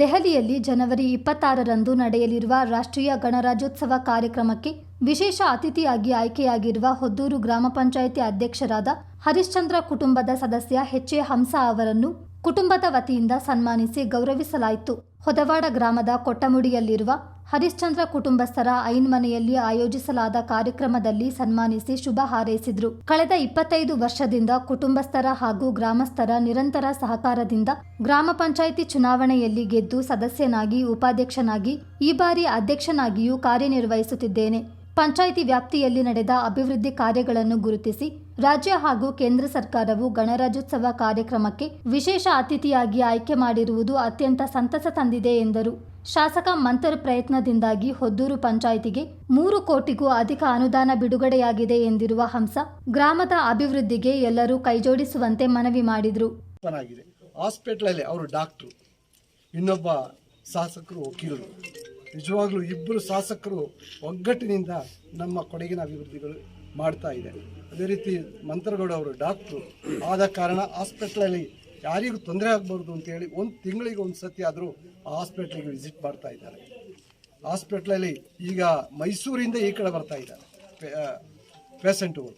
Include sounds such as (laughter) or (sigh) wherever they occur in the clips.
ದೆಹಲಿಯಲ್ಲಿ ಜನವರಿ ಇಪ್ಪತ್ತಾರರಂದು ನಡೆಯಲಿರುವ ರಾಷ್ಟ್ರೀಯ ಗಣರಾಜ್ಯೋತ್ಸವ ಕಾರ್ಯಕ್ರಮಕ್ಕೆ ವಿಶೇಷ ಅತಿಥಿಯಾಗಿ ಆಯ್ಕೆಯಾಗಿರುವ ಹೊದ್ದೂರು ಗ್ರಾಮ ಪಂಚಾಯಿತಿ ಅಧ್ಯಕ್ಷರಾದ ಹರಿಶ್ಚಂದ್ರ ಕುಟುಂಬದ ಸದಸ್ಯ ಹೆಚ್ ಎ ಹಂಸ ಅವರನ್ನು ಕುಟುಂಬದ ವತಿಯಿಂದ ಸನ್ಮಾನಿಸಿ ಗೌರವಿಸಲಾಯಿತು. ಹೊದವಾಡ ಗ್ರಾಮದ ಕೊಟ್ಟಮುಡಿಯಲ್ಲಿರುವ ಹರಿಶ್ಚಂದ್ರ ಕುಟುಂಬಸ್ಥರ ಐನ್ ಮನೆಯಲ್ಲಿ ಆಯೋಜಿಸಲಾದ ಕಾರ್ಯಕ್ರಮದಲ್ಲಿ ಸನ್ಮಾನಿಸಿ ಶುಭ ಹಾರೈಸಿದರು. ಕಳೆದ ಇಪ್ಪತ್ತೈದು ವರ್ಷದಿಂದ ಕುಟುಂಬಸ್ಥರ ಹಾಗೂ ಗ್ರಾಮಸ್ಥರ ನಿರಂತರ ಸಹಕಾರದಿಂದ ಗ್ರಾಮ ಪಂಚಾಯಿತಿ ಚುನಾವಣೆಯಲ್ಲಿ ಗೆದ್ದು ಸದಸ್ಯನಾಗಿ, ಉಪಾಧ್ಯಕ್ಷನಾಗಿ, ಈ ಬಾರಿ ಅಧ್ಯಕ್ಷನಾಗಿಯೂ ಕಾರ್ಯನಿರ್ವಹಿಸುತ್ತಿದ್ದೇನೆ. ಪಂಚಾಯಿತಿ ವ್ಯಾಪ್ತಿಯಲ್ಲಿ ನಡೆದ ಅಭಿವೃದ್ಧಿ ಕಾರ್ಯಗಳನ್ನು ಗುರುತಿಸಿ ರಾಜ್ಯ ಹಾಗೂ ಕೇಂದ್ರ ಸರ್ಕಾರವು ಗಣರಾಜ್ಯೋತ್ಸವ ಕಾರ್ಯಕ್ರಮಕ್ಕೆ ವಿಶೇಷ ಅತಿಥಿಯಾಗಿ ಆಯ್ಕೆ ಮಾಡಿರುವುದು ಅತ್ಯಂತ ಸಂತಸ ತಂದಿದೆ ಎಂದರು. ಶಾಸಕ ಮಂತರ್ ಪ್ರಯತ್ನದಿಂದಾಗಿ ಹೊದ್ದೂರು ಪಂಚಾಯಿತಿಗೆ ಮೂರು ಕೋಟಿಗೂ ಅಧಿಕ ಅನುದಾನ ಬಿಡುಗಡೆಯಾಗಿದೆ ಎಂದಿರುವ ಹಂಸ, ಗ್ರಾಮದ ಅಭಿವೃದ್ಧಿಗೆ ಎಲ್ಲರೂ ಕೈಜೋಡಿಸುವಂತೆ ಮನವಿ ಮಾಡಿದರು. ಹಾಸ್ಪಿಟ್ಲಲ್ಲಿ ಅವರು ಡಾಕ್ಟ್ರು, ಇನ್ನೊಬ್ಬ ಶಾಸಕರು ವಕೀಲರು. ನಿಜವಾಗ್ಲೂ ಇಬ್ಬರು ಶಾಸಕರು ಒಗ್ಗಟ್ಟಿನಿಂದ ನಮ್ಮ ಕೊಡಗಿನ ಅಭಿವೃದ್ಧಿಗಳು ಮಾಡ್ತಾ ಇದೆ. ಅದೇ ರೀತಿ ಮಂತ್ರಗೌಡ ಅವರು ಡಾಕ್ಟ್ರು. ಆದ ಕಾರಣ ಹಾಸ್ಪಿಟ್ಲಲ್ಲಿ ಯಾರಿಗೂ ತೊಂದರೆ ಆಗಬಾರ್ದು ಅಂತೇಳಿ ಒಂದು ತಿಂಗಳಿಗೆ ಒಂದು ಸತಿ ಆದರೂ ಹಾಸ್ಪಿಟ್ಲಿಗೆ ವಿಸಿಟ್ ಮಾಡ್ತಾ ಇದ್ದಾರೆ. ಹಾಸ್ಪಿಟ್ಲಲ್ಲಿ ಈಗ ಮೈಸೂರಿಂದ ಈ ಕಡೆ ಬರ್ತಾ ಇದ್ದಾರೆ. ಪೇಷಂಟುಗಳು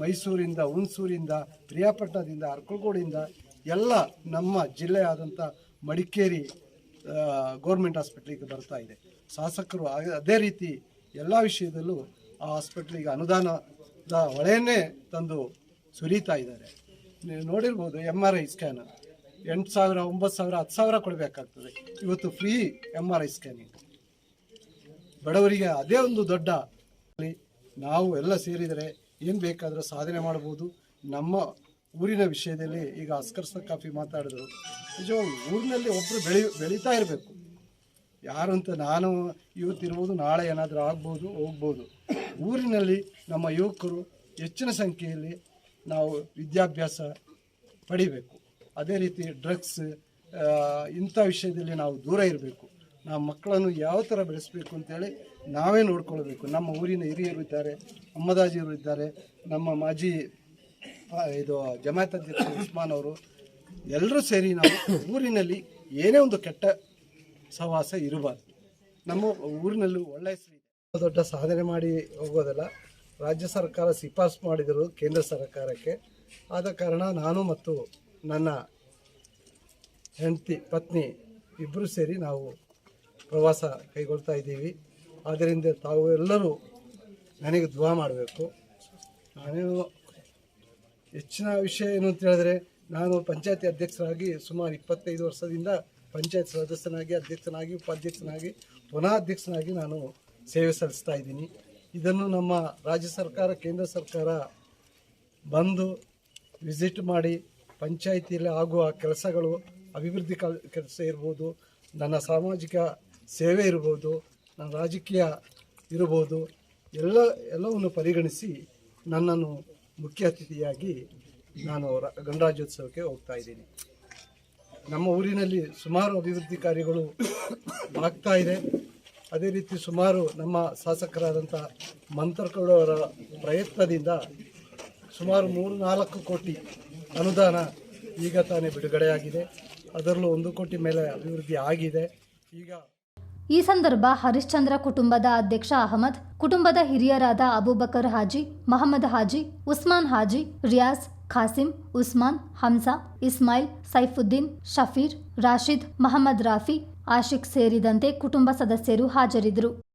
ಮೈಸೂರಿಂದ, ಹುಣಸೂರಿಂದ ಪ್ರಿಯಾಪಟ್ಟಣದಿಂದ ಅರ್ಕಲ್ಗೋಡಿಂದ ಎಲ್ಲ ನಮ್ಮ ಜಿಲ್ಲೆಯಾದಂಥ ಮಡಿಕೇರಿ ಗೌರ್ಮೆಂಟ್ ಹಾಸ್ಪಿಟ್ಲಿಗೆ ಬರ್ತಾ ಇದೆ. ಶಾಸಕರು ಅದೇ ರೀತಿ ಎಲ್ಲ ವಿಷಯದಲ್ಲೂ ಆ ಹಾಸ್ಪಿಟ್ಲಿಗೆ ಅನುದಾನದ ಹೊಳೆಯನ್ನೇ ತಂದು ಸುರಿತಾ ಇದ್ದಾರೆ. ನೀವು ನೋಡಿರ್ಬೋದು ಎಂ ಆರ್ ಐ ಸ್ಕ್ಯಾನ್ ಎಂಟು ಸಾವಿರ, ಒಂಬತ್ತು ಸಾವಿರ, ಹತ್ತು ಸಾವಿರ ಕೊಡಬೇಕಾಗ್ತದೆ. ಇವತ್ತು free M R I scanning ಬಡವರಿಗೆ ಅದೇ ಒಂದು ದೊಡ್ಡ ನಾವು ಎಲ್ಲ ಸೇರಿದರೆ ಏನು ಬೇಕಾದರೂ ಸಾಧನೆ ಮಾಡ್ಬೋದು ನಮ್ಮ ಊರಿನ ವಿಷಯದಲ್ಲಿ ಈಗ ಅಸ್ಕರ್ ಕಾಫಿ ಮಾತಾಡಿದ್ರು. ನಿಜವಾಗಿ ಊರಿನಲ್ಲಿ ಒಬ್ಬರು ಬೆಳಿ, ಬೆಳೀತಾ ಇರಬೇಕು. ಯಾರು ಅಂತ ನಾನು ಇವತ್ತಿರ್ಬೋದು ನಾಳೆ ಏನಾದರೂ ಆಗ್ಬೋದು, ಹೋಗ್ಬೋದು. ಊರಿನಲ್ಲಿ ನಮ್ಮ ಯುವಕರು ಹೆಚ್ಚಿನ ಸಂಖ್ಯೆಯಲ್ಲಿ ನಾವು ವಿದ್ಯಾಭ್ಯಾಸ ಪಡಿಬೇಕು. ಅದೇ ರೀತಿ ಡ್ರಗ್ಸ್ ಇಂಥ ವಿಷಯದಲ್ಲಿ ನಾವು ದೂರ ಇರಬೇಕು. ನಮ್ಮ ಮಕ್ಕಳನ್ನು ಯಾವ ಥರ ಬೆಳೆಸಬೇಕು ಅಂತೇಳಿ ನಾವೇ ನೋಡ್ಕೊಳ್ಬೇಕು. ನಮ್ಮ ಊರಿನ ಹಿರಿಯರು ಇದ್ದಾರೆ, ಅಮ್ಮದಾಜಿಯವರು ಇದ್ದಾರೆ, ನಮ್ಮ ಮಾಜಿ ಇದು ಜಮಾತ್ ಅಧ್ಯಕ್ಷ ಉಸ್ಮಾನ್ ಅವರು ಎಲ್ಲರೂ ಸೇರಿ ನಾವು ಊರಿನಲ್ಲಿ ಏನೇ ಒಂದು ಕೆಟ್ಟ ಸಹವಾಸ ಇರಬಾರ್ದು. ನಮ್ಮ ಊರಿನಲ್ಲೂ ಒಳ್ಳೆ ಹೆಸರು ಇದೆ ದೊಡ್ಡ ಸಾಧನೆ ಮಾಡಿ ಹೋಗೋದಲ್ಲ. ರಾಜ್ಯ ಸರ್ಕಾರ ಶಿಫಾರಸು ಮಾಡಿದರು ಕೇಂದ್ರ ಸರ್ಕಾರಕ್ಕೆ. ಆದ ಕಾರಣ ನಾನು ಮತ್ತು ನನ್ನ ಹೆಂಡತಿ, ಪತ್ನಿ ಇಬ್ಬರು ಸೇರಿ ನಾವು ಪ್ರವಾಸ ಕೈಗೊಳ್ತಾ ಇದ್ದೀವಿ. ಆದ್ದರಿಂದ ತಾವು ಎಲ್ಲರೂ ನನಗೆ ದುವಾ ಮಾಡಬೇಕು. ನಾನೇನು ಹೆಚ್ಚಿನ ವಿಷಯ ಏನು ಅಂತ ಹೇಳಿದ್ರೆ, ನಾನು ಪಂಚಾಯತಿ ಅಧ್ಯಕ್ಷರಾಗಿ ಸುಮಾರು ಇಪ್ಪತ್ತೈದು ವರ್ಷದಿಂದ ಪಂಚಾಯತ್ ಸದಸ್ಯನಾಗಿ, ಅಧ್ಯಕ್ಷನಾಗಿ, ಉಪಾಧ್ಯಕ್ಷನಾಗಿ, ಪುನಃ ಅಧ್ಯಕ್ಷನಾಗಿ ನಾನು ಸೇವೆ ಸಲ್ಲಿಸ್ತಾ ಇದ್ದೀನಿ. ಇದನ್ನು ನಮ್ಮ ರಾಜ್ಯ ಸರ್ಕಾರ, ಕೇಂದ್ರ ಸರ್ಕಾರ ಬಂದು ವಿಸಿಟ್ ಮಾಡಿ ಪಂಚಾಯಿತಿಯಲ್ಲಿ ಆಗುವ ಕೆಲಸಗಳು, ಅಭಿವೃದ್ಧಿ ಕಲ್, ಕೆಲಸ ಇರ್ಬೋದು, ನನ್ನ ಸಾಮಾಜಿಕ ಸೇವೆ ಇರ್ಬೋದು, ನನ್ನ ರಾಜಕೀಯ ಇರ್ಬೋದು, ಎಲ್ಲ, ಎಲ್ಲವನ್ನು ಪರಿಗಣಿಸಿ ನನ್ನನ್ನು ಮುಖ್ಯ ಅತಿಥಿಯಾಗಿ ನಾನು ಗಣರಾಜ್ಯೋತ್ಸವಕ್ಕೆ ಹೋಗ್ತಾ ಇದ್ದೀನಿ. ನಮ್ಮ ಊರಿನಲ್ಲಿ ಸುಮಾರು ಅಭಿವೃದ್ಧಿ ಕಾರ್ಯಗಳು (coughs) ಆಗ್ತಾ ಇದೆ. ಅದೇ ರೀತಿ ಸುಮಾರು ನಮ್ಮ ಶಾಸಕರಾದಂಥ ಮಂತ್ರಕೌಡವರ ಪ್ರಯತ್ನದಿಂದ ಸುಮಾರು ಮೂರು ನಾಲ್ಕು ಕೋಟಿ ಅನುದಾನ ಈಗ ತಾನೇ ಬಿಡುಗಡೆಯಾಗಿದೆ. ಅದರಲ್ಲೂ ಒಂದು ಕೋಟಿ ಮೇಲೆ ಅಭಿವೃದ್ಧಿ ಆಗಿದೆ. ಈಗ ಈ ಸಂದರ್ಭ ಹರಿಶ್ಚಂದ್ರ ಕುಟುಂಬದ ಅಧ್ಯಕ್ಷ ಅಹಮದ್, ಕುಟುಂಬದ ಹಿರಿಯರಾದ ಅಬೂಬಕರ್ ಹಾಜಿ, ಮಹಮ್ಮದ್ ಹಾಜಿ, ಉಸ್ಮಾನ್ ಹಾಜಿ, ರಿಯಾಜ್, ಖಾಸಿಂ, ಉಸ್ಮಾನ್ ಹಂಸಾ ಇಸ್ಮಾಯಿಲ್, ಸೈಫುದ್ದೀನ್, ಶಫೀರ್, ರಾಶಿದ್, ಮಹಮ್ಮದ್ ರಾಫಿ, ಆಶಿಕ್ ಸೇರಿದಂತೆ ಕುಟುಂಬ ಸದಸ್ಯರು ಹಾಜರಿದ್ದರು.